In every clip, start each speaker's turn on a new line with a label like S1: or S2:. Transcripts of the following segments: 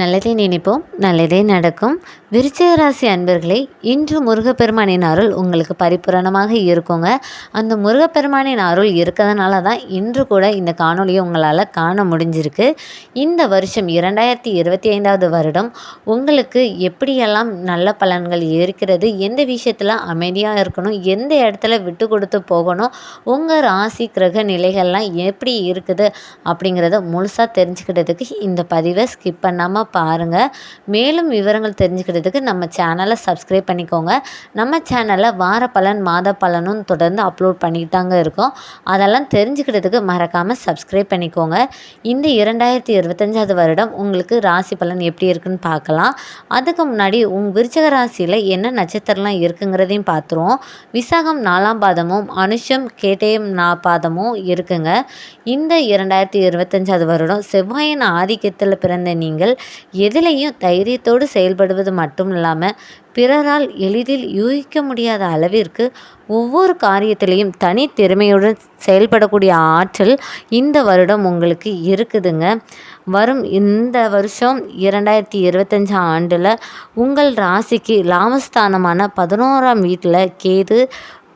S1: நல்லதே நினைப்போம் நல்லதே நடக்கும். விருச்சிக ராசி அன்பர்களே இன்று முருகப்பெருமானின் அருள் உங்களுக்கு பரிபூரணமாக இருக்குங்க. அந்த முருகப்பெருமானின் அருள் இருக்கிறதுனால தான் இன்று கூட இந்த காணொலியை உங்களால் காண முடிஞ்சிருக்கு. இந்த வருஷம் இரண்டாயிரத்தி இருபத்தி ஐந்தாவது வருடம் உங்களுக்கு எப்படியெல்லாம் நல்ல பலன்கள் இருக்கிறது எந்த விஷயத்தில் அமைதியாக இருக்கணும் எந்த இடத்துல விட்டு கொடுத்து போகணும் உங்கள் ராசி கிரக நிலைகள்லாம் எப்படி இருக்குது அப்படிங்கிறத முழுசாக தெரிஞ்சுக்கிட்டதுக்கு இந்த பதிவை ஸ்கிப் பண்ணாமல் பாருங்கள் மேலும் விவரங்கள் தெரிஞ்சுக்கிறதுக்கு நம்ம சேனலை சப்ஸ்கிரைப் பண்ணிக்கோங்க. நம்ம சேனலில் வார பலன் மாத பலனும் தொடர்ந்து அப்லோட் பண்ணிட்டு தாங்க இருக்கோம். அதெல்லாம் தெரிஞ்சுக்கிறதுக்கு மறக்காமல் சப்ஸ்கிரைப் பண்ணிக்கோங்க. இந்த இரண்டாயிரத்தி இருபத்தஞ்சாவது வருடம் உங்களுக்கு ராசி பலன் எப்படி இருக்குன்னு பார்க்கலாம். அதுக்கு முன்னாடி உங்கள் விருச்சக ராசியில் என்ன நட்சத்திரம்லாம் இருக்குங்கிறதையும் பார்த்துருவோம். விசாகம் நாலாம் பாதமும் அனுஷம் கேட்டயம் நா பாதமும் இருக்குங்க. இந்த இரண்டாயிரத்தி இருபத்தஞ்சாவது வருடம் செவ்வாயின் ஆதிக்கத்தில் பிறந்த நீங்கள் எதிலையும் தைரியத்தோடு செயல்படுவது மட்டும் இல்லாமல் பிறரால் எளிதில் யூகிக்க முடியாத அளவிற்கு ஒவ்வொரு காரியத்திலையும் தனித்திறமையுடன் செயல்படக்கூடிய ஆற்றல் இந்த வருடம் உங்களுக்கு இருக்குதுங்க. வரும் இந்த வருஷம் இரண்டாயிரத்தி இருபத்தஞ்சாம் ஆண்டில் உங்கள் ராசிக்கு லாமஸ்தானமான பதினோராம் வீட்டில் கேது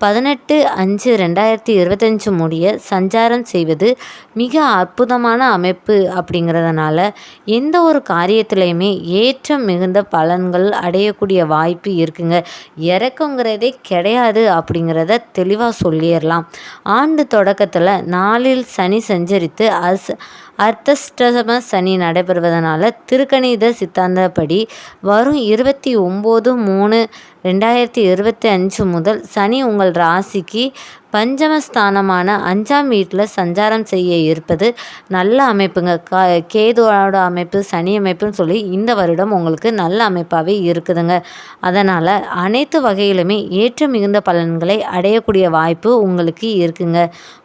S1: பதினெட்டு அஞ்சு ரெண்டாயிரத்தி இருபத்தஞ்சு முடிய சஞ்சாரம் செய்வது மிக அற்புதமான அமைப்பு அப்படிங்கிறதுனால எந்த ஒரு காரியத்துலேயுமே ஏற்றம் மிகுந்த பலன்கள் அடையக்கூடிய வாய்ப்பு இருக்குங்க. இறக்குங்கிறதே கிடையாது அப்படிங்கிறத தெளிவாக சொல்லிடலாம். ஆண்டு தொடக்கத்தில் நாளில் சனி சஞ்சரித்து அஸ் அர்த்தஷ்டம சனி நடைபெறுவதனால திருக்கணித சித்தாந்தப்படி வரும் இருபத்தி ஒம்பது மூணு ரெண்டாயிரத்தி இருபத்தி அஞ்சு முதல் சனி உங்கள் ராசிக்கு பஞ்சமஸ்தானமான அஞ்சாம் வீட்டில் சஞ்சாரம் செய்ய இருப்பது நல்ல அமைப்புங்க. கா கேதுவோட அமைப்பு சனி அமைப்புன்னு சொல்லி இந்த வருடம் உங்களுக்கு நல்ல அமைப்பாகவே இருக்குதுங்க. அதனால் அனைத்து வகையிலுமே ஏற்ற மிகுந்த பலன்களை அடையக்கூடிய வாய்ப்பு உங்களுக்கு இருக்குங்க.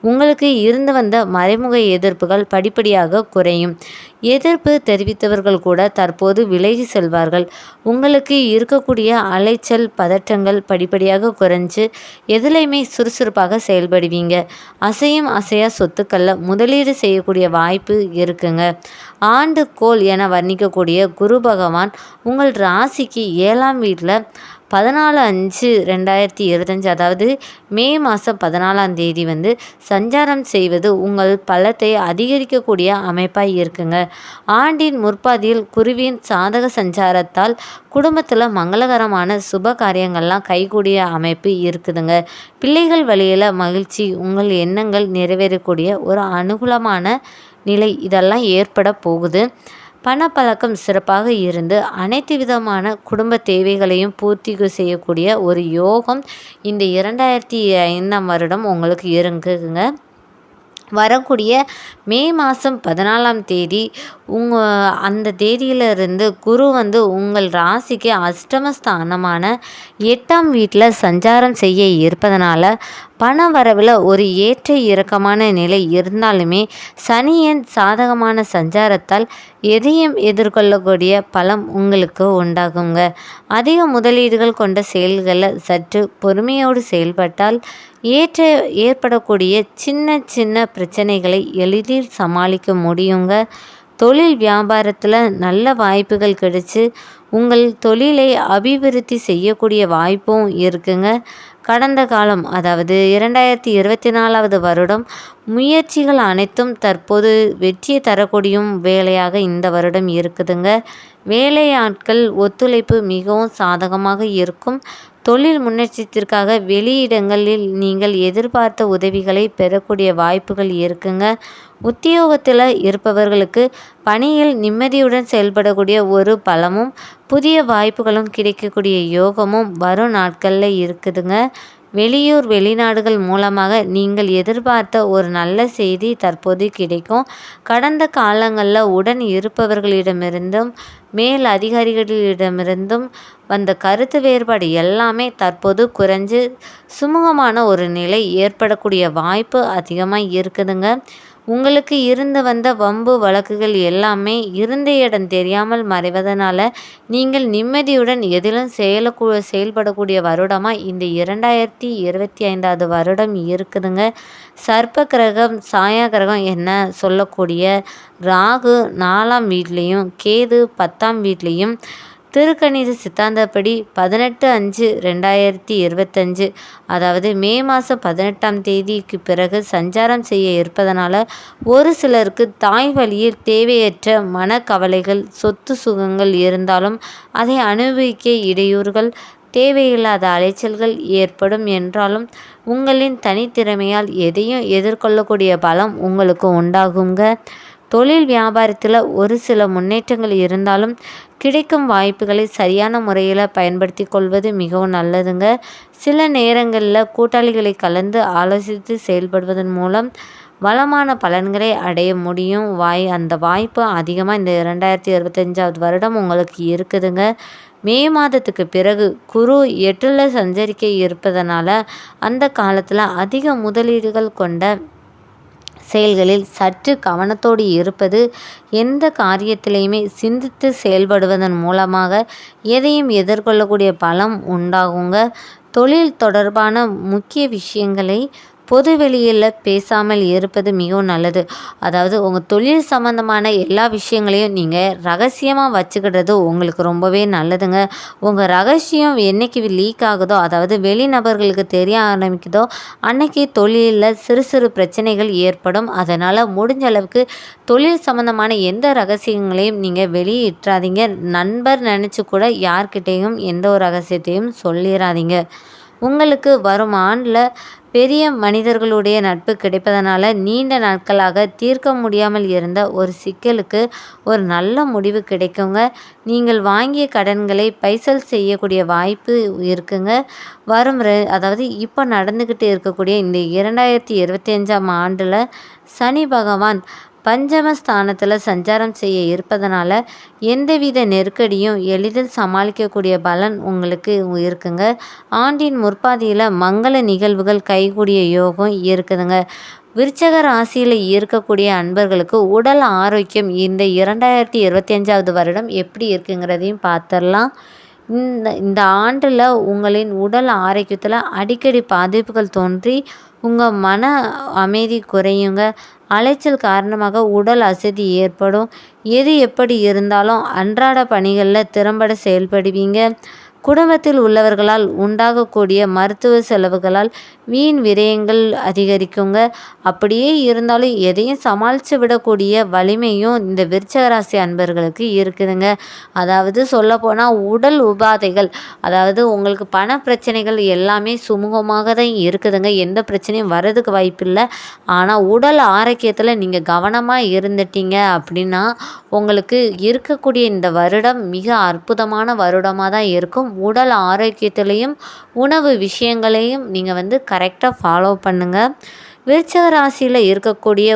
S1: உங்களுக்கு இருந்து வந்த மறைமுக எதிர்ப்புகள் படிப்படியாக குறையும். எதிர்ப்பு தெரிவித்தவர்கள் கூட தற்போது விலகி செல்வார்கள். உங்களுக்கு இருக்கக்கூடிய அலைச்சல் பதற்றங்கள் படிப்படியாக குறைஞ்சு எதிலையுமே சுறுசுறுப்பாக செயல்படுவீங்க. அசையும் அசையா சொத்துக்களில் முதலீடு செய்யக்கூடிய வாய்ப்பு இருக்குங்க. ஆண்டு கோல் என வர்ணிக்கக்கூடிய குரு பகவான் உங்கள் ராசிக்கு ஏழாம் வீட்டில் பதினாலு அஞ்சு ரெண்டாயிரத்தி இருபத்தஞ்சி அதாவது மே மாதம் பதினாலாம் தேதி வந்து சஞ்சாரம் செய்வது உங்கள் பலத்தை அதிகரிக்கக்கூடிய அமைப்பாக இருக்குங்க. ஆண்டின் முற்பாதியில் குருவின் சாதக சஞ்சாரத்தால் குடும்பத்தில் மங்களகரமான சுப காரியங்கள்லாம் கைகூடிய அமைப்பு இருக்குதுங்க. பிள்ளைகள் வழியில் மகிழ்ச்சி உங்கள் எண்ணங்கள் நிறைவேறக்கூடிய ஒரு அனுகூலமான நிலை இதெல்லாம் ஏற்பட போகுது. பணப்பழக்கம் சிறப்பாக இருந்து அனைத்து விதமான குடும்ப தேவைகளையும் பூர்த்தி செய்யக்கூடிய ஒரு யோகம் இந்த இரண்டாயிரத்தி ஐந்தாம் வருடம் உங்களுக்கு இருக்குங்க. வரக்கூடிய மே மாதம் பதினாலாம் தேதி உங்கள் அந்த தேதியிலிருந்து குரு வந்து உங்கள் ராசிக்கு அஷ்டமஸ்தானமான எட்டாம் வீட்டில் சஞ்சாரம் செய்ய இருப்பதனால பண வரவில் ஒரு ஏற்ற இறக்கமான நிலை இருந்தாலுமே சனியின் சாதகமான சஞ்சாரத்தால் எதையும் எதிர்கொள்ளக்கூடிய பலம் உங்களுக்கு உண்டாகுங்க. அதிக முதலீடுகள் கொண்ட செயல்களில் சற்று பொறுமையோடு செயல்பட்டால் ஏற்ற ஏற்படக்கூடிய சின்ன சின்ன பிரச்சனைகளை எளிதில் சமாளிக்க முடியுங்க. தொழில் வியாபாரத்தில் நல்ல வாய்ப்புகள் கிடைச்சி உங்கள் தொழிலை அபிவிருத்தி செய்யக்கூடிய வாய்ப்பும் இருக்குங்க. கடந்த காலம் அதாவது இரண்டாயிரத்தி இருபத்தி நாலாவது வருடம் முயற்சிகள் அனைத்தும் தற்போது வெற்றியை தரக்கூடியும் வேலையாக இந்த வருடம் இருக்குதுங்க. வேலையாட்கள் ஒத்துழைப்பு மிகவும் சாதகமாக இருக்கும். தொழில் முன்னேற்றத்திற்காக வெளியிடங்களில் நீங்கள் எதிர்பார்த்த உதவிகளை பெறக்கூடிய வாய்ப்புகள் இருக்குங்க. உத்தியோகத்தில் இருப்பவர்களுக்கு பணியில் நிம்மதியுடன் செயல்படக்கூடிய ஒரு பலமும் புதிய வாய்ப்புகளும் கிடைக்கக்கூடிய யோகமும் வரும் நாட்களில் இருக்குதுங்க. வெளியூர் வெளிநாடுகள் மூலமாக நீங்கள் எதிர்பார்த்த ஒரு நல்ல செய்தி தற்போது கிடைக்கும். கடந்த காலங்களில் உடன் இருப்பவர்களிடமிருந்தும் மேல் அதிகாரிகளிடமிருந்தும் வந்த கருத்து வேறுபாடு எல்லாமே தற்போது குறைஞ்சு சுமூகமான ஒரு நிலை ஏற்படக்கூடிய வாய்ப்பு அதிகமாக இருக்குதுங்க. உங்களுக்கு இருந்து வந்த வம்பு வழக்குகள் எல்லாமே இருந்த இடம் தெரியாமல் மறைவதனால நீங்கள் நிம்மதியுடன் எதிலும் செயலக்கூ செயல்படக்கூடிய வருடமாக இந்த இரண்டாயிரத்தி இருபத்தி ஐந்தாவது வருடம் இருக்குதுங்க. சர்ப்ப கிரகம் சாயா கிரகம் என்ன சொல்லக்கூடிய ராகு நாலாம் வீட்லேயும் கேது பத்தாம் வீட்லேயும் திருக்கணித சித்தாந்தப்படி பதினெட்டு அஞ்சு ரெண்டாயிரத்தி இருபத்தஞ்சு அதாவது மே மாதம் பதினெட்டாம் தேதிக்கு பிறகு சஞ்சாரம் செய்ய இருப்பதனால ஒரு சிலருக்கு தாய் வழியில் தேவையற்ற மனக்கவலைகள் சொத்து சுகங்கள் இருந்தாலும் அதை அனுபவிக்க இடையூறுகள் தேவையில்லாத அலைச்சல்கள் ஏற்படும் என்றாலும் உங்களின் தனித்திறமையால் எதையும் எதிர்கொள்ளக்கூடிய பலம் உங்களுக்கு உண்டாகுங்க. தொழில் வியாபாரத்தில் ஒரு சில முன்னேற்றங்கள் இருந்தாலும் கிடைக்கும் வாய்ப்புகளை சரியான முறையில் பயன்படுத்தி கொள்வது மிகவும் நல்லதுங்க. சில நேரங்களில் கூட்டாளிகளை கலந்து ஆலோசித்து செயல்படுவதன் மூலம் வளமான பலன்களை அடைய முடியும். வாய் அந்த வாய்ப்பு அதிகமாக இந்த இரண்டாயிரத்தி இருபத்தஞ்சாவது வருடம் உங்களுக்கு இருக்குதுங்க. மே மாதத்துக்கு பிறகு குரு எட்டில் சஞ்சரிக்க இருப்பதனால அந்த காலத்தில் அதிக முதலீடுகள் கொண்ட செயல்களில் சற்று கவனத்தோடு இருப்பது எந்த காரியத்திலையுமே சிந்தித்து செயல்படுவதன் மூலமாக எதையும் எதிர்கொள்ளக்கூடிய பலம் உண்டாகுங்க. தொழில் தொடர்பான முக்கிய விஷயங்களை பொது வெளியில் பேசாமல் இருப்பது மிகவும் நல்லது. அதாவது உங்கள் தொழில் சம்மந்தமான எல்லா விஷயங்களையும் நீங்கள் ரகசியமாக வச்சுக்கிடுறது உங்களுக்கு ரொம்பவே நல்லதுங்க. உங்கள் ரகசியம் என்றைக்கு லீக் ஆகுதோ அதாவது வெளிநபர்களுக்கு தெரிய ஆரம்பிக்குதோ அன்னைக்கு தொழிலில் சிறு சிறு பிரச்சனைகள் ஏற்படும். அதனால் முடிஞ்ச அளவுக்கு தொழில் சம்மந்தமான எந்த ரகசியங்களையும் நீங்கள் வெளியிட்றாதீங்க நண்பர் நினச்சி கூட யார்கிட்டேயும் எந்த ஒரு ரகசியத்தையும் சொல்லிடாதீங்க உங்களுக்கு வரும் ஆண்டில் பெரிய மனிதர்களுடைய நட்பு கிடைப்பதனால நீண்ட நாட்களாக தீர்க்க முடியாமல் இருந்த ஒரு சிக்கலுக்கு ஒரு நல்ல முடிவு கிடைக்குங்க. நீங்கள் வாங்கிய கடன்களை பைசல் செய்யக்கூடிய வாய்ப்பு இருக்குங்க. வரும் அதாவது இப்போ நடந்துக்கிட்டு இருக்கக்கூடிய இந்த இரண்டாயிரத்தி இருபத்தி அஞ்சாம் ஆண்டில் சனி பகவான் பஞ்சமஸ்தானத்தில் சஞ்சாரம் செய்ய இருப்பதனால எந்தவித நெருக்கடியும் எளிதில் சமாளிக்கக்கூடிய பலன் உங்களுக்கு இருக்குங்க. ஆண்டின் முற்பாதியில் மங்கள நிகழ்வுகள் கைகூடிய யோகம் இருக்குதுங்க. விருச்சக ராசியில் இருக்கக்கூடிய அன்பர்களுக்கு உடல் ஆரோக்கியம் இந்த இரண்டாயிரத்தி இருபத்தி அஞ்சாவது வருடம் எப்படி இருக்குங்கிறதையும் பார்த்துடலாம். இந்த இந்த ஆண்டில் உங்களின் உடல் ஆரோக்கியத்தில் அடிக்கடி பாதிப்புகள் தோன்றி உங்கள் மன அமைதி குறையுங்க. அலைச்சல் காரணமாக உடல் அசதி ஏற்படும். எது எப்படி இருந்தாலும் அன்றாட பணிகளில் திறம்பட செயல்படுவீங்க. குடும்பத்தில் உள்ளவர்களால் உண்டாகக்கூடிய மருத்துவ செலவுகளால் வீண் விரயங்கள் அதிகரிக்குங்க. அப்படியே இருந்தாலும் எதையும் சமாளித்து விடக்கூடிய வலிமையும் இந்த விருச்சகராசி அன்பர்களுக்கு இருக்குதுங்க. அதாவது சொல்லப்போனால் உடல் உபாதைகள் அதாவது உங்களுக்கு பண பிரச்சனைகள் எல்லாமே சுமூகமாக தான் இருக்குதுங்க. எந்த பிரச்சனையும் வர்றதுக்கு வாய்ப்பில்லை. ஆனால் உடல் ஆரோக்கியத்தில் நீங்கள் கவனமாக இருந்துட்டீங்க அப்படின்னா உங்களுக்கு இருக்கக்கூடிய இந்த வருடம் மிக அற்புதமான வருடமாக தான் இருக்கும். உடல் ஆரோக்கியத்திலையும் உணவு விஷயங்களையும் நீங்கள் வந்து கரெக்டாக ஃபாலோ பண்ணுங்கள் விருச்சக ராசியில் இருக்கக்கூடிய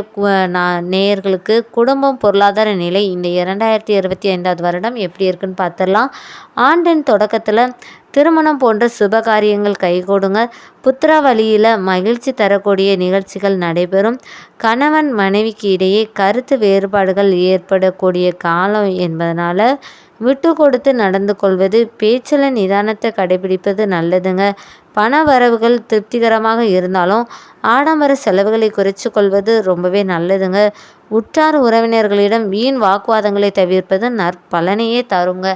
S1: நேயர்களுக்கு குடும்பம் பொருளாதார நிலை இந்த இரண்டாயிரத்தி இருபத்தி ஐந்தாவது வருடம் எப்படி இருக்குன்னு பார்த்துடலாம் ஆண்டின் தொடக்கத்தில் திருமணம் போன்ற சுபகாரியங்கள் கைகூடுங்க புத்திர வழியில் மகிழ்ச்சி தரக்கூடிய நிகழ்ச்சிகள் நடைபெறும். கணவன் மனைவிக்கு இடையே கருத்து வேறுபாடுகள் ஏற்படக்கூடிய காலம் என்பதனால் விட்டு கொடுத்து நடந்து கொள்வது பேச்சில் நிதானத்தை கடைபிடிப்பது நல்லதுங்க. பண வரவுகள் திருப்திகரமாக இருந்தாலும் ஆடம்பர செலவுகளை குறைச்சு கொள்வது ரொம்பவே நல்லதுங்க. உற்றார் உறவினர்களிடம் வீண் வாக்குவாதங்களை தவிர்ப்பது நற்பலனையே தருங்க.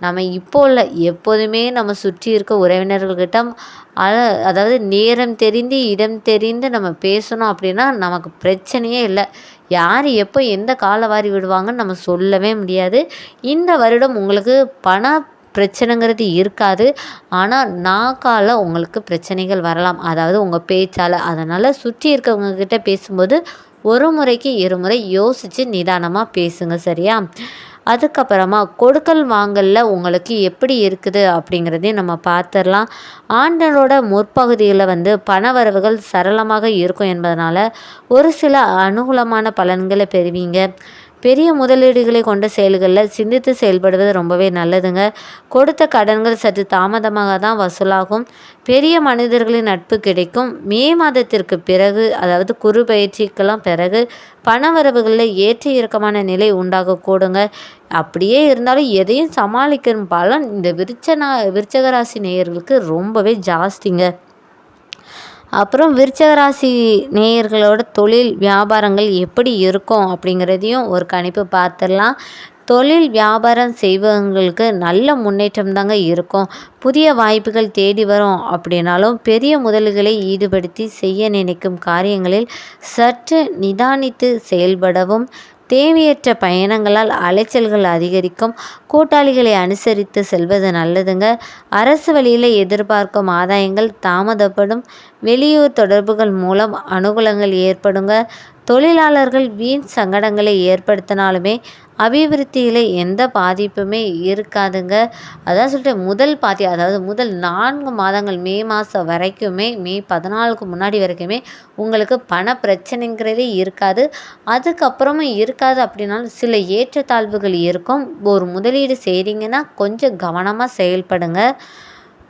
S1: நம்ம இப்போ இல்லை எப்போதுமே நம்ம சுற்றி இருக்க உறவினர்கள்கிட்ட அத அதாவது நேரம் தெரிந்து இடம் தெரிந்து நம்ம பேசணும் அப்படின்னா நமக்கு பிரச்சனையே இல்லை. யார் எப்போ எந்த காலை வாரி விடுவாங்கன்னு நம்ம சொல்லவே முடியாது. இந்த வருடம் உங்களுக்கு பண பிரச்சனைங்கிறது இருக்காது. ஆனால் நாக்கால் உங்களுக்கு பிரச்சனைகள் வரலாம். அதாவது உங்கள் பேச்சால். அதனால் சுற்றி இருக்கவங்கக்கிட்ட பேசும்போது ஒரு முறைக்கு இருமுறை யோசித்து நிதானமாக பேசுங்க சரியா? அதுக்கப்புறமா கொடுக்கல் வாங்கலில் உங்களுக்கு எப்படி இருக்குது அப்படிங்கிறதையும் நம்ம பார்த்துடலாம். ஆண்டனோட முற்பகுதியில் வந்து பண வரவுகள் சரளமாக இருக்கும் என்பதனால் ஒரு சில அனுகூலமான பலன்களை பெறுவீங்க. பெரிய முதலீடுகளை கொண்ட செயல்களில் சிந்தித்து செயல்படுவது ரொம்பவே நல்லதுங்க. கொடுத்த கடன்கள் சற்று தாமதமாக தான் வசூலாகும். பெரிய மனிதர்களின் நட்பு கிடைக்கும். மே மாதத்திற்கு பிறகு அதாவது குறு பயிற்சிக்கெல்லாம் பிறகு பணவரவுகளில் ஏற்ற இறக்கமான நிலை உண்டாகக்கூடுங்க அப்படியே இருந்தாலும் எதையும் சமாளிக்கும் பலன் இந்த விருச்சனா விருச்சகராசி நேயர்களுக்கு ரொம்பவே ஜாஸ்திங்க. அப்புறம் விருச்சகராசி நேயர்களோட தொழில் வியாபாரங்கள் எப்படி இருக்கும் அப்படிங்கிறதையும் ஒரு கணிப்பு பார்த்துடலாம். தொழில் வியாபாரம் செய்வங்களுக்கு நல்ல முன்னேற்றம் தாங்க இருக்கும். புதிய வாய்ப்புகள் தேடி வரும் அப்படின்னாலும் பெரிய முதல்களை ஈடுபடுத்தி செய்ய நினைக்கும் காரியங்களில் சற்று நிதானித்து செயல்படவும் தேவையற்ற பயணங்களால் அலைச்சல்கள் அதிகரிக்கும். கூட்டாளிகளை அனுசரித்து செல்வது நல்லதுங்க. அரசு வழியில் எதிர்பார்க்கும் ஆதாயங்கள் தாமதப்படும். வெளியூர் தொடர்புகள் மூலம் அனுகூலங்கள் ஏற்படுங்க. தொழிலாளர்கள் வீண் சங்கடங்களை ஏற்படுத்தினாலுமே அபிவிருத்தியில் எந்த பாதிப்புமே இருக்காதுங்க. அதான் சொல்லிட்டு முதல் பாதி அதாவது முதல் நான்கு மாதங்கள் மே மாதம் வரைக்குமே மே பதினாலுக்கு முன்னாடி வரைக்குமே உங்களுக்கு பண பிரச்சனைங்கிறதே இருக்காது. அதுக்கப்புறமும் இருக்காது அப்படின்னாலும் சில ஏற்றத்தாழ்வுகள் இருக்கும். ஒரு முதலீடு செய்கிறீங்கன்னா கொஞ்சம் கவனமாக செயல்படுங்க.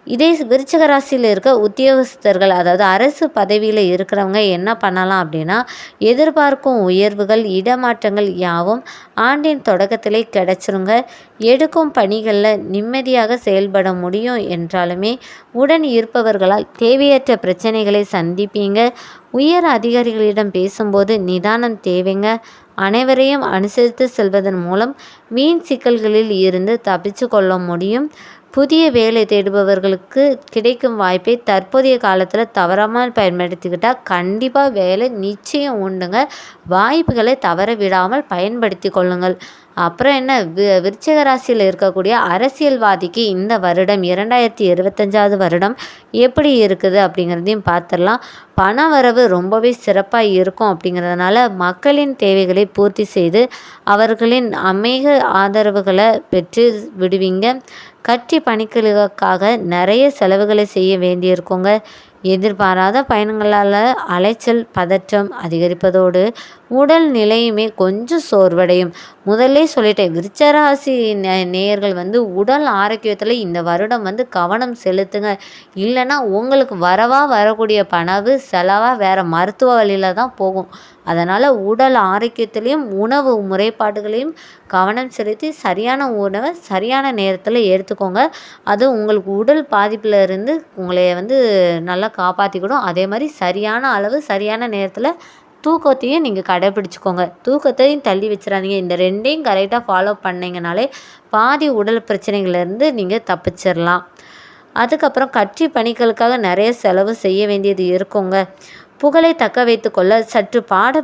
S1: இதே விருச்சக ராசியில் இருக்க உத்தியோகஸ்தர்கள் அதாவது அரசு பதவியில் இருக்கிறவங்க என்ன பண்ணலாம் அப்படின்னா எதிர்பார்க்கும் உயர்வுகள் இடமாற்றங்கள் யாவும் ஆண்டின் தொடக்கத்திலே கிடச்சிருங்க. எடுக்கும் பணிகளில் நிம்மதியாக செயல்பட முடியும் என்றாலுமே உடன் இருப்பவர்களால் தேவையற்ற பிரச்சனைகளை சந்திப்பீங்க. உயர் அதிகாரிகளிடம் பேசும்போது நிதானம் தேவைங்க. அனைவரையும் அனுசரித்து செல்வதன் மூலம் மீன் சிக்கல்களில் இருந்து தப்பிச்சு கொள்ள முடியும். புதிய வேலை தேடுபவர்களுக்கு கிடைக்கும் வாய்ப்பை தற்போதைய காலத்தில் தவறாமல் பயன்படுத்திக்கிட்டால் கண்டிப்பாக வேலை நிச்சயம் உண்டுங்க. வாய்ப்புகளை தவற விடாமல் பயன்படுத்தி கொள்ளுங்கள். அப்புறம் என்ன? வி விருச்சிக ராசியில் இருக்கக்கூடிய அரசியல்வாதிக்கு இந்த வருடம் இரண்டாயிரத்தி இருபத்தஞ்சாவது வருடம் எப்படி இருக்குது அப்படிங்கிறதையும் பார்த்துடலாம் பண வரவு ரொம்பவே சிறப்பாக இருக்கும் அப்படிங்கிறதுனால மக்களின் தேவைகளை பூர்த்தி செய்து அவர்களின் அமேக ஆதரவுகளை பெற்று விடுவீங்க. கட்சி பணிகளுக்காக நிறைய செலவுகளை செய்ய வேண்டியிருக்குங்க. எதிர்பாராத பயணங்களால் அலைச்சல் பதற்றம் அதிகரிப்பதோடு உடல் நிலையுமே கொஞ்சம் சோர்வடையும். முதல்ல சொல்லிட்டேன் விருச்சராசி நே நேயர்கள் வந்து உடல் ஆரோக்கியத்தில் இந்த வருடம் வந்து கவனம் செலுத்துங்க. இல்லைன்னா உங்களுக்கு வரவா வரக்கூடிய பணவு செலவாக வேறு மருத்துவ வழியில் தான் போகும். அதனால் உடல் ஆரோக்கியத்திலையும் உணவு முறைப்பாடுகளையும் கவனம் செலுத்தி சரியான உணவை சரியான நேரத்தில் எடுத்துக்கோங்க. அது உங்களுக்கு உடல் பாதிப்பில் இருந்து உங்களை வந்து நல்லா காப்பாற்றிக்கிடும் அதே மாதிரி சரியான அளவு சரியான நேரத்தில் தூக்கத்தையும் நீங்கள் கடைப்பிடிச்சிக்கோங்க. தூக்கத்தையும் தள்ளி வச்சிடாதீங்க இந்த ரெண்டையும் கரெக்டாக ஃபாலோ பண்ணிங்கனாலே பாதி உடல் பிரச்சனைகள்லேருந்து நீங்கள் தப்பிச்சிடலாம் அதுக்கப்புறம் கட்சி பணிகளுக்காக நிறைய செலவு செய்ய வேண்டியது இருக்குங்க. புகழை தக்க வைத்து கொள்ள சற்று பாட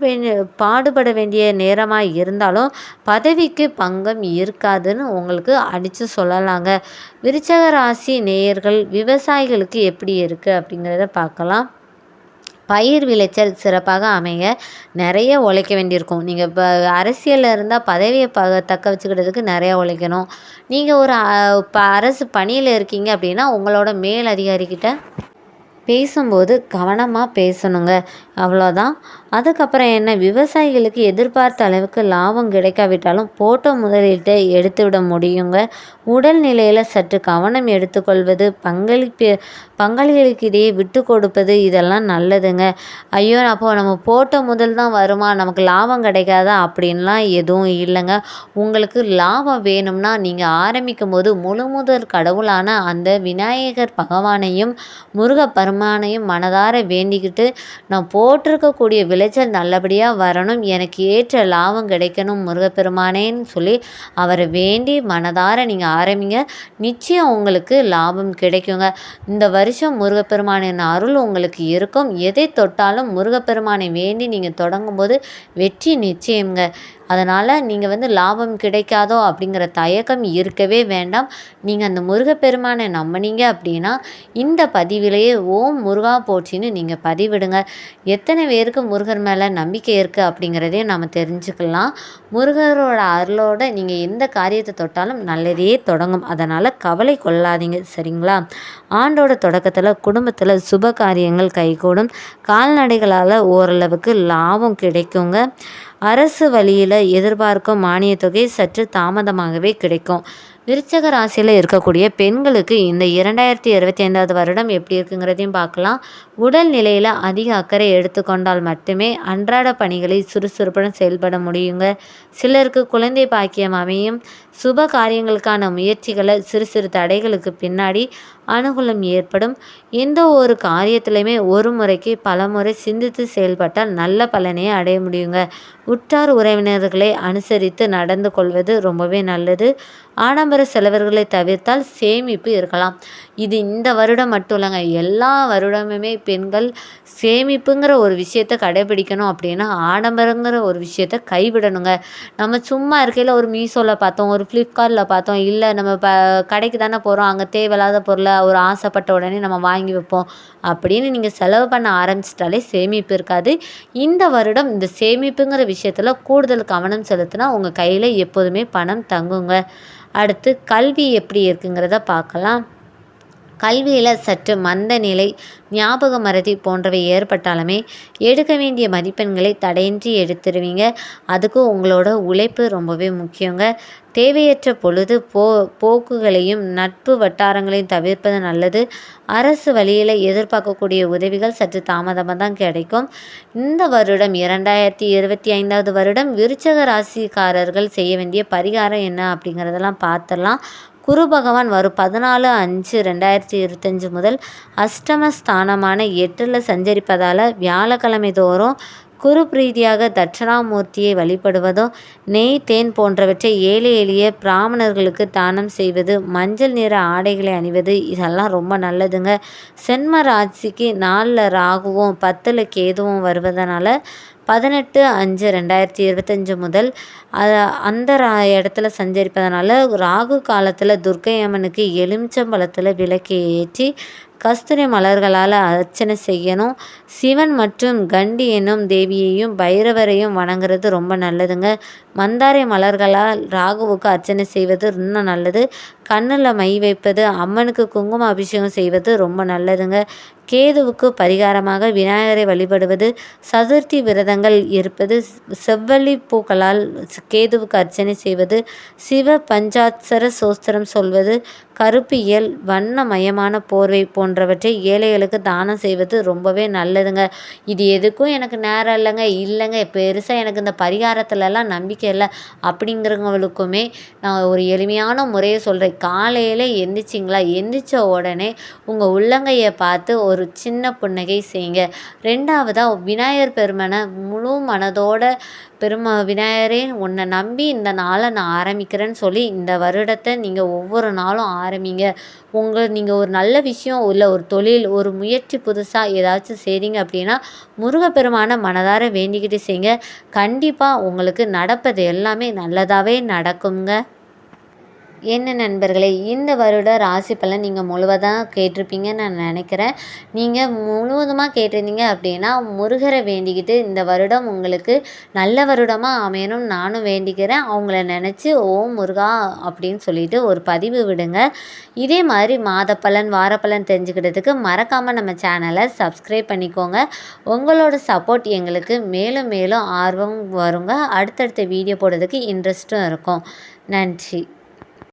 S1: பாடுபட வேண்டிய நேரமாக இருந்தாலும் பதவிக்கு பங்கம் இருக்காதுன்னு உங்களுக்கு அடித்து சொல்லலாங்க. விருச்சக ராசி நேயர்கள் விவசாயிகளுக்கு எப்படி இருக்குது அப்படிங்கிறத பார்க்கலாம். பயிர் விளைச்சல் சிறப்பாக அமைய நிறைய உழைக்க வேண்டியிருக்கும். நீங்கள் இப்போ அரசியலில் இருந்தால் பதவியை ப தக்க வச்சுக்கிறதுக்கு நிறையா உழைக்கணும். நீங்கள் ஒரு இப்போ அரசு பணியில் இருக்கீங்க அப்படின்னா உங்களோட மேல் அதிகாரிக்கிட்ட பேசும்போது கவனமாக பேசணுங்க. அவ்வளோதான் அதுக்கப்புறம் என்ன? விவசாயிகளுக்கு எதிர்பார்த்த அளவுக்கு லாபம் கிடைக்காவிட்டாலும் போட்ட முதலீட்டை எடுத்துவிட முடியுங்க. உடல் நிலையில் சற்று கவனம் எடுத்துக்கொள்வது பங்களிப்பு பங்காளிகளுக்கு இடையே விட்டு கொடுப்பது இதெல்லாம் நல்லதுங்க. ஐயோ அப்போ நம்ம போட்ட முதல் தான் வருமா? நமக்கு லாபம் கிடைக்காதா? அப்படின்லாம் எதுவும் இல்லைங்க. உங்களுக்கு லாபம் வேணும்னா நீங்கள் ஆரம்பிக்கும் போது முழு முதல் கடவுளான அந்த விநாயகர் பகவானையும் முருகப்பெருமானையும் மனதார வேண்டிக்கிட்டு நான் போட்டிருக்கக்கூடிய விளைச்சல் நல்லபடியாக வரணும். எனக்கு ஏற்ற லாபம் கிடைக்கணும் முருகப்பெருமானேன்னு சொல்லி அவரை வேண்டி மனதார நீங்கள் ஆரம்பிங்க. நிச்சயம் உங்களுக்கு லாபம் கிடைக்குங்க. இந்த வருஷம் முருகப்பெருமானின் அருள் உங்களுக்கு இருக்கும். எதை தொட்டாலும் முருகப்பெருமானை வேண்டி நீங்கள் தொடங்கும்போது வெற்றி நிச்சயங்க அதனால் நீங்கள் வந்து லாபம் கிடைக்காதோ அப்படிங்கிற தயக்கம் இருக்கவே வேண்டாம். நீங்கள் அந்த முருகப்பெருமானை நம்பினீங்க அப்படின்னா இந்த பதிவிலேயே ஓம் முருகா போச்சின்னு நீங்கள் பதிவிடுங்க. எத்தனை பேருக்கு முருகர் மேலே நம்பிக்கை இருக்குது அப்படிங்கிறதே நம்ம தெரிஞ்சுக்கலாம். முருகரோட அருளோட நீங்கள் எந்த காரியத்தை தொட்டாலும் நல்லதே தொடங்கும். அதனால் கவலை கொள்ளாதீங்க சரிங்களா? ஆண்டோட தொடக்கத்தில் குடும்பத்தில் சுப காரியங்கள் கைகூடும். கால்நடைகளால் ஓரளவுக்கு லாபம் கிடைக்குங்க. அரசு வழியில் எதிர்பார்க்கும் மானிய தொகை சற்று தாமதமாகவே கிடைக்கும். விருச்சக ராசியில் இருக்கக்கூடிய பெண்களுக்கு இந்த இரண்டாயிரத்தி இருபத்தி ஐந்தாவது வருடம் எப்படி இருக்குங்கிறதையும் பார்க்கலாம். உடல் நிலையில் அதிக அக்கறை எடுத்துக்கொண்டால் மட்டுமே அன்றாட பணிகளை சுறுசுறுப்புடன் செயல்பட முடியுங்க. சிலருக்கு குழந்தை பாக்கியம் அமையும் சுப காரியங்களுக்கான முயற்சிகளை சிறு சிறு தடைகளுக்கு பின்னாடி அனுகூலம் ஏற்படும். எந்த ஒரு காரியத்திலையுமே ஒரு முறைக்கு பல முறை சிந்தித்து செயல்பட்டால் நல்ல பலனையே அடைய முடியுங்க. உற்றார் உறவினர்களை அனுசரித்து நடந்து கொள்வது ரொம்பவே நல்லது. ஆடம்பர செலவர்களை தவிர்த்தால் சேமிப்பு இருக்கலாம். இது இந்த வருடம் மட்டும் இல்லைங்க. எல்லா வருடமுமே பெண்கள் சேமிப்புங்கிற ஒரு விஷயத்த கடைபிடிக்கணும் அப்படின்னா ஆடம்பரங்கிற ஒரு விஷயத்த கைவிடணுங்க. நம்ம சும்மா இருக்கையில் ஒரு மீஷோவில் பார்த்தோம் ஒரு ஃப்ளிப்கார்ட்டில் பார்த்தோம் இல்லை நம்ம ப கடைக்கு தானே போகிறோம் அங்கே தேவையில்லாத பொருளை ஒரு ஆசைப்பட்ட உடனே நம்ம வாங்கி வைப்போம் அப்படின்னு நீங்கள் செலவு பண்ண ஆரம்பிச்சிட்டாலே சேமிப்பு இருக்காது. இந்த வருடம் இந்த சேமிப்புங்கிற விஷயத்தில் கூடுதல் கவனம் செலுத்தினா உங்கள் கையில் எப்போதுமே பணம் தங்குங்க. அடுத்து கல்வி எப்படி இருக்குங்கிறத பார்க்கலாம். கல்வியில் சற்று மந்த நிலை ஞாபக மறதி போன்றவை ஏற்பட்டாலுமே எடுக்க வேண்டிய மதிப்பெண்களை தடையின்றி எடுத்துருவீங்க. அதுக்கு உங்களோட உழைப்பு ரொம்பவே முக்கியங்க. தேவையற்ற பொழுது போ போக்குகளையும் நட்பு வட்டாரங்களையும் தவிர்ப்பது நல்லது. அரசு வழியில் எதிர்பார்க்கக்கூடிய உதவிகள் சற்று தாமதமாக தான் கிடைக்கும். இந்த வருடம் இரண்டாயிரத்தி இருபத்தி ஐந்தாவது வருடம் விருச்சக ராசிக்காரர்கள் செய்ய வேண்டிய பரிகாரம் என்ன அப்படிங்கிறதெல்லாம் பார்த்துடலாம். குரு பகவான் வரும் பதினாலு அஞ்சு ரெண்டாயிரத்தி இருபத்தஞ்சு முதல் அஷ்டமஸ்தானமான எட்டில் சஞ்சரிப்பதால் வியாழக்கிழமை தோறும் குரு பிரீதியாக தட்சணாமூர்த்தியை வழிபடுவதோ நெய் தேன் போன்றவற்றை ஏழை எளிய பிராமணர்களுக்கு தானம் செய்வது மஞ்சள் நிற ஆடைகளை அணிவது இதெல்லாம் ரொம்ப நல்லதுங்க. சென்ம ராசிக்கு நாலில் ராகுவும் பத்தில் கேதுவும் வருவதனால பதினெட்டு அஞ்சு ரெண்டாயிரத்தி இருபத்தஞ்சு முதல் அந்த ரா இடத்துல சஞ்சரிப்பதனால ராகு காலத்தில் துர்க்கை அம்மனுக்கு எலுமிச்சம்பழத்தில் விளக்கி ஏற்றி கஸ்தூரி மலர்களால் அர்ச்சனை செய்யணும். சிவன் மற்றும் கண்டி என்னும் தேவியையும் பைரவரையும் வணங்குறது ரொம்ப நல்லதுங்க. மந்தாரை மலர்களால் ராகுவுக்கு அர்ச்சனை செய்வது இன்னும் நல்லது. கண்ணில் மை வைப்பது அம்மனுக்கு குங்கும அபிஷேகம் செய்வது ரொம்ப நல்லதுங்க. கேதுவுக்கு பரிகாரமாக விநாயகரை வழிபடுவது சதுர்த்தி விரதங்கள் இருப்பது செவ்வள்ளி பூக்களால் கேதுவுக்கு அர்ச்சனை செய்வது சிவ பஞ்சாட்சர சோஸ்திரம் சொல்வது கருப்பியல் வண்ணமயமான போர்வை போன்றவற்றை ஏழைகளுக்கு தானம் செய்வது ரொம்பவே நல்லதுங்க. இது எதுக்கும் எனக்கு நேரம் இல்லைங்க. இல்லைங்க. பெருசாக எனக்கு இந்த பரிகாரத்துலலாம் நம்பிக்கை இல்லை. அப்படிங்கிறவங்களுக்குமே நான் ஒரு எளிமையான முறையை சொல்கிறேன் காலையில் எந்திரிச்சிங்களா? எந்திரிச்ச உடனே உங்கள் உள்ளங்கையை பார்த்து ஒரு சின்ன புன்னகை செய்யுங்க. ரெண்டாவதாக விநாயகர் பெருமனை முழு மனதோட பெரும விநாயகரே உன்னை நம்பி இந்த நாளை நான் ஆரம்பிக்கிறேன்னு சொல்லி இந்த வருடத்தை நீங்கள் ஒவ்வொரு நாளும் ஆரம்பிங்க. உங்கள் நீங்கள் ஒரு நல்ல விஷயம் இல்லை ஒரு தொழில் ஒரு முயற்சி புதுசாக ஏதாச்சும் செய்கிறீங்க அப்படின்னா முருகப்பெருமான மனதார வேண்டிக்கிட்டு செய்யுங்க கண்டிப்பாக உங்களுக்கு நடப்பது எல்லாமே நல்லதாகவே நடக்குங்க என்ன நண்பர்களே இந்த வருட ராசி பலன் நீங்கள் முழுவதாக கேட்டிருப்பீங்கன்னு நான் நினைக்கிறேன். நீங்கள் முழுவதுமாக கேட்டிருந்தீங்க அப்படின்னா முருகரை வேண்டிக்கிட்டு இந்த வருடம் உங்களுக்கு நல்ல வருடமாக அமையணும் நானும் வேண்டிக்கிறேன். அவங்கள நினச்சி ஓம் முருகா அப்படின்னு சொல்லிட்டு ஒரு பதிவு விடுங்க. இதே மாதிரி மாத பலன் வார பலன் தெரிஞ்சுக்கிட்டதுக்கு மறக்காமல் நம்ம சேனலை சப்ஸ்கிரைப் பண்ணிக்கோங்க. உங்களோட சப்போர்ட் எங்களுக்கு மேலும் மேலும் ஆர்வம் வருங்க. அடுத்தடுத்த வீடியோ போடுறதுக்கு இன்ட்ரெஸ்ட்டும் இருக்கும். நன்றி.